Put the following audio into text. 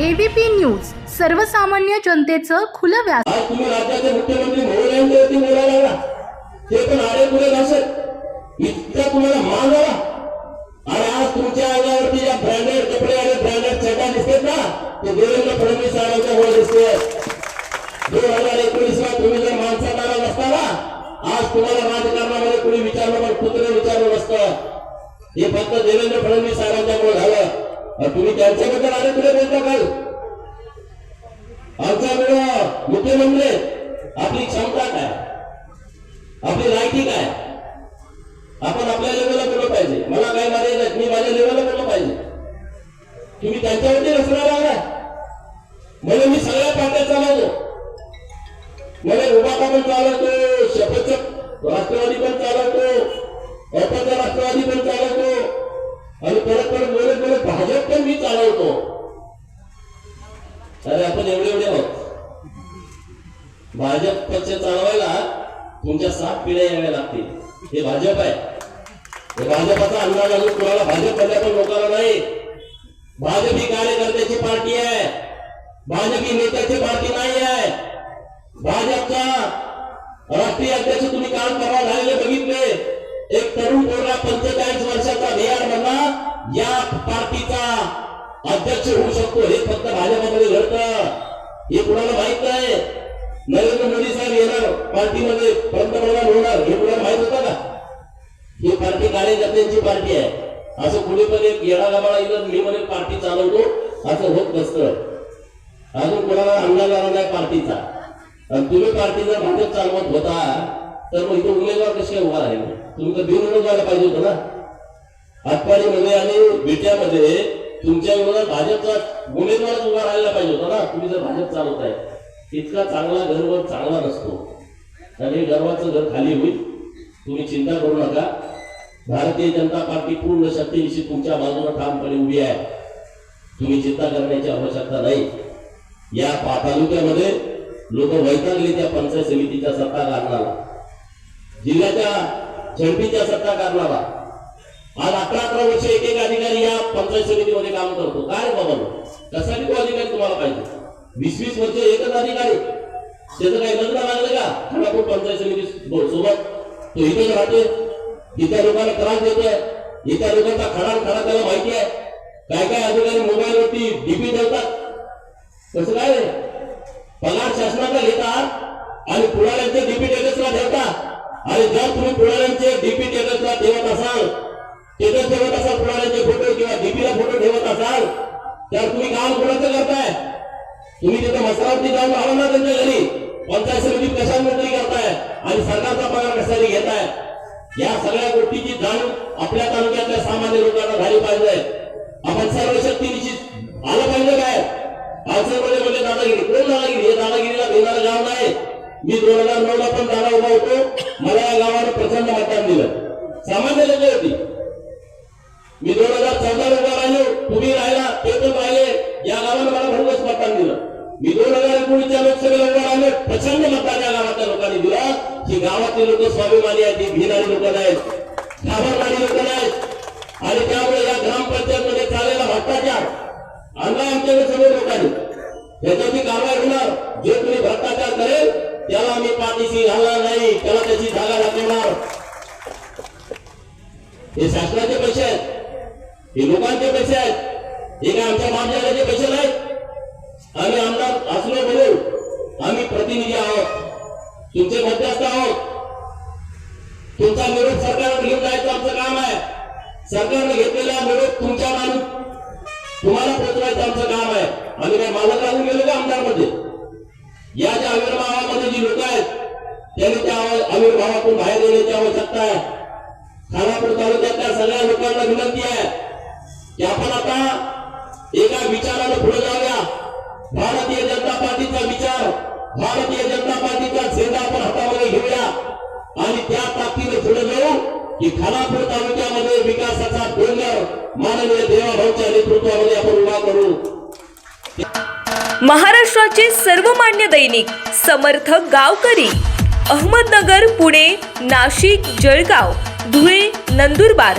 ABP news सर्वसामान्य जनतेचं खुलं व्यास आज तुम्ही राज्याचे मुख्यमंत्री महोदयांच्यावरती बोलायला लागला ते पण आडे पुढे भाषेत इतका तुम्हाला मान आला आणि आज तुमच्या अंगावरती ज्या ब्रँडेड कपडे आणि ब्रँडेड चटा दिसतात ना ते देवेंद्र फडणवीस साहेबांच्या मुळे दिसते. दोन हजार एकोणीस ला तुम्ही जर माणसाला नसता ना आज तुम्हाला राजकारणामध्ये कुणी विचारलं पण कुत्रे विचारलं नसतं. हे फक्त देवेंद्र फडणवीस साहेबांच्यामुळे झालं. आणि तुम्ही त्यांच्याबद्दल आले पुढे बोलता काल आमचा वेळ मुख्यमंत्री आपली क्षमता काय? आपली लायकी काय? आपण आपल्या लेवलला बोललं पाहिजे? मला काय मर्यादा नाही मी माझ्या लेवलला बोललं पाहिजे? तुम्ही त्यांच्यावरती रचणार आहात म्हणजे मी सगळ्या पाट्या चालवतो. म्हणजे मला उभाटा पण चालवतो शपथ राष्ट्रवादी पण चालवतो अपच राष्ट्रवादी पण चालवतो. आणि भाजप पक्ष चालवायला तुमच्या सात पिढ्या याव्या लागतील. हे भाजप आहे. हे भाजपाचा अंदाज अजून कोणाला भाजप पण लोकांना नाही. भाजप ही कार्यकर्त्याची पार्टी आहे. भाजप ही नेत्याची पार्टी नाही आहे. भाजपचा राष्ट्रीय अध्यक्ष तुम्ही काल परवा झालेले बघितले. एक तरुण पोरगा पंचेचाळीस वर्षाचा बिहार मधला या पार्टीचा अध्यक्ष होऊ शकतो. हे फक्त भाजप पार्टीमध्ये पंतप्रधान होणार हे कुणाला माहीत होता का? ही पार्टी कार्यकर्त्यांची पार्टी आहे. असं कुणी पण एक येडा गबाळा इथं मी म्हणे पार्टी चालवतो असं होत नसतं. अजून कोणाला अंदाज आला नाही पार्टीचा. आणि तुम्ही पार्टी जर भाजप चालवत होता तर मग इथं उमेदवार कसे उभा राहील? तुम्ही तर बिनविरोध व्हायला पाहिजे होतं ना. आटपाडीमध्ये आणि बेट्यामध्ये तुमच्या विरोधात भाजपचा उमेदवारच उभा राहायला पाहिजे होता ना. तुम्ही जर भाजप चालवताय इतका चांगला घरवर चांगला नसतो. आणि गर्वाचं घर खाली होईल. तुम्ही चिंता करू नका. भारतीय जनता पार्टी पूर्ण शक्तीनिशी तुमच्या बाजूला ठामपणे उभी आहे. तुम्ही चिंता करण्याची आवश्यकता नाही. या तालुक्यामध्ये लोक वैतागले त्या पंचायत समितीच्या सत्ता कारणाला जिल्ह्याच्या झडपीच्या सत्ता कारणाला आज अकरा अकरा वर्ष एक एक अधिकारी या पंचायत समितीमध्ये काम करतो. काय बाबा? कसा तो अधिकारी तुम्हाला पाहिजे? वीस वीस वर्ष एकच अधिकारी. त्याचं काही बंद लागलं का? खानापूर पंचायत समिती सोबत. तो इथेच राहतोय. इथल्या लोकांना त्रास देतोय. इथल्या लोकांचा खडा खडा त्याला माहिती आहे. काय काय अधिकारी मोबाईलवरती डीपी ठेवतात. कसं काय? पगार शासनाचा घेतात आणि पुढाऱ्यांचे डीपी टेकसला ठेवता आणि जर तुम्ही पुढाऱ्यांचे डीपी टेकसला ठेवत असाल टेकस ठेवत असाल पुढाऱ्यांचे फोटो किंवा डीपीला फोटो ठेवत असाल तर तुम्ही काम कोणाचं करताय? तुम्ही तिथे मसरावरती जाऊन आला ना त्यांच्या घरी. पंचायत समितीत कशा नोकरी करताय आणि सरकारचा पगार कशाने घेताय? या सगळ्या गोष्टीची जाणीव आपल्या तालुक्यातल्या सामान्य लोकांना झाली पाहिजे. आपण सर्व शक्तीनिशी आलं पाहिजे काय? आजमध्ये म्हणजे दादागिरी. कोण दादागिरी? हे दादागिरीला देणारं गाव नाही. मी दोन हजार नऊ ला पण दादा उभा होतो. मला या गावानं प्रचंड मतदान दिलं. सामान्य लोक होती. मी दोन हजार चौदा उभा राहिलो. तुम्ही राहिला ते पण राहिले. या गावानं मला भरघोस मतदान दिलं. मी दोन हजार एकोणीसच्या लोकसभेला उभा राहिले प्रचंड मतदान या गावातल्या लोकांनी दिला. ही गावातले लोक स्वाभिमानी आहेत ही भिनारी लोक नाहीत घाबरणारी लोक नाहीत आणि त्यामुळे या ग्रामपंचायत मध्ये चाललेला भ्रष्टाचार आणला आमच्याकडे सगळे लोकांनी. याच्यावरती कारवाई होणार. जे कोणी भ्रष्टाचार करेल त्याला आम्ही पाठीशी घालणार नाही. त्याला त्याची जागा दाखवणार. हे शासनाचे पैसे आहेत. हे लोकांचे पैसे आहेत. हे काय आमच्या महाजनाचे पैसे नाहीत? आम्ही आमदार असलो म्हणून आम्ही प्रतिनिधी आहोत. तुमचे मध्यस्थ आहोत. तुमचा निरोप सरकारवर घेऊन जायचं आमचं काम आहे. सरकारने घेतलेला निरोप तुमच्या माणूस तुम्हाला पोचवायचं आमचं काम आहे. आम्ही काय मालक लागून गेलो का आमदारमध्ये? या ज्या आविर्भावामध्ये जी लोक आहेत त्यांनी त्या आविर्भावातून बाहेर येण्याची आवश्यकता आहे. खानापूर तालुक्यातल्या सगळ्या लोकांना विनंती आहे की आपण आता एका विचारानं पुढे जाऊया. भारतीय जनता पार्टीचा विचार भारतीय जनता पार्टीचा झेंडा आपण हातामध्ये घेऊया. आणि त्या ताकदीने पुढे जाऊ की खानापूर तालुक्यामध्ये विकासाचा डोंगर माननीय देवाभाऊच्या नेतृत्वामध्ये आपण उभा करू. महाराष्ट्राचे सर्वमान्य दैनिक समर्थ गावकरी अहमदनगर पुणे नाशिक जळगाव धुळे नंदुरबार